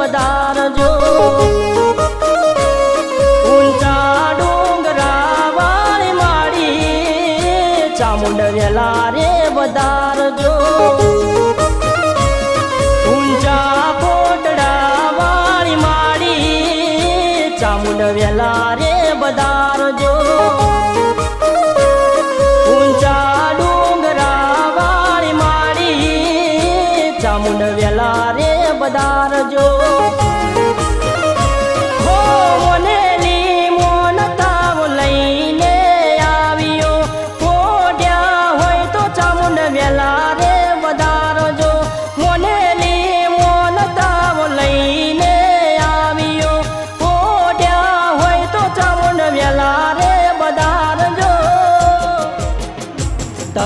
વધારજો ઊંચા ડુંગરા વાળી માડી ચામુંડ વેલા રે વધારજો ઊંચા કોટડા વાળી માડી ચામુંડ વેલા રે વાળી ચામુંડ વેલા રે વધારજો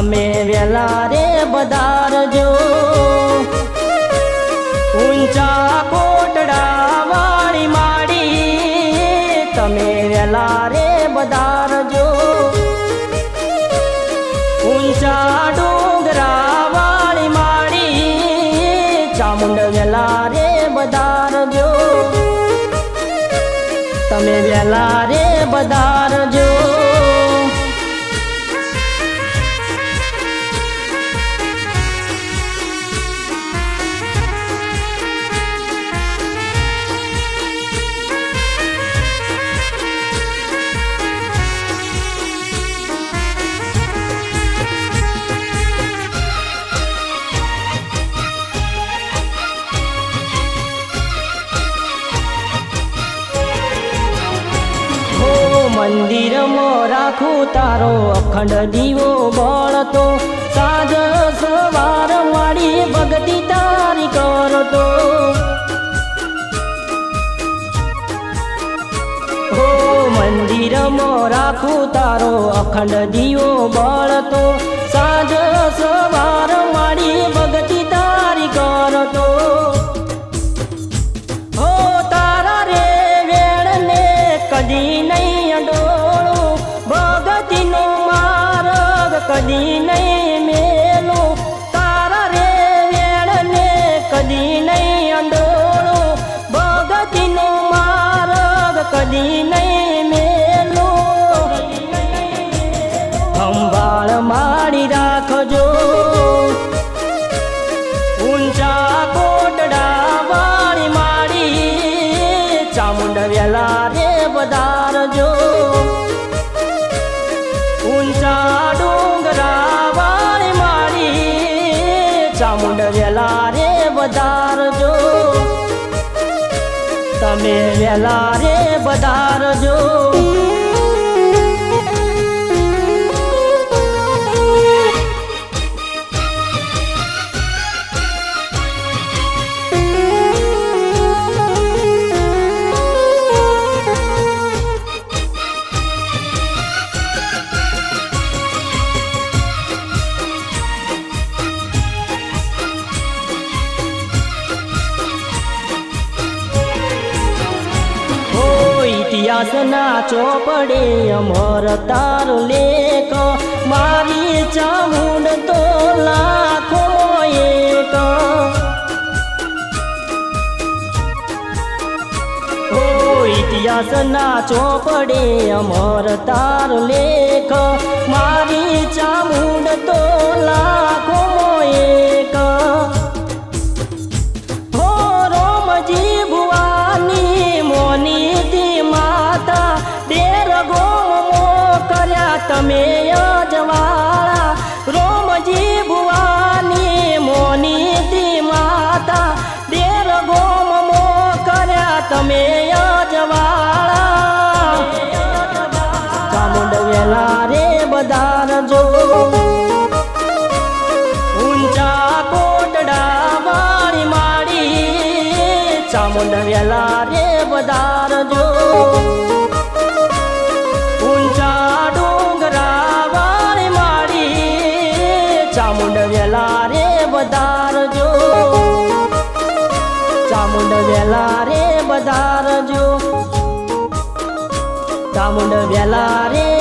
તમે વેલા રે વધારજો ઊંચા કોટડા વાળી માડી, તમે વેલા રે વધારજો ઊંચા ડુંગરા વાળી માડી, ચામુંડ વેલા રે વધારજો તમે વેલા રે વધારજો રાખું તારો અખંડ દીવો બળતો સાંજ સવાર મારી ભગતી તારી કરતો. હો મંદિરમાં રાખું તારો અખંડ દીવો બળતો સાંજ સવાર મારી ભગતી તારી કરતો. માડી રે વધારજો. ઊંચા ડુંગરા વાળી મારી ચામુંડ વેલા રે વધારજો. તમે વેલા રે વધારજો. ઇતિહાસના ચોપડે અમર તારો લેખ. મારી ચામુંડ તો લાખો એક. ઇતિહાસ નાચો ચોપડે અમર તારો લેખ. તમે અજવાળા, રોમજી ભુવાની મોની માતા માતા ગોમ મો કર્યા તમે અજવાળા. ચામુંડ વેલા રે બધારજો ઊંચા કોટડા વાળી માડી ચામુંડ વેલા રે વધારજો ઊંચા વેલા રે વધારજો ચામુંડ વેલા રે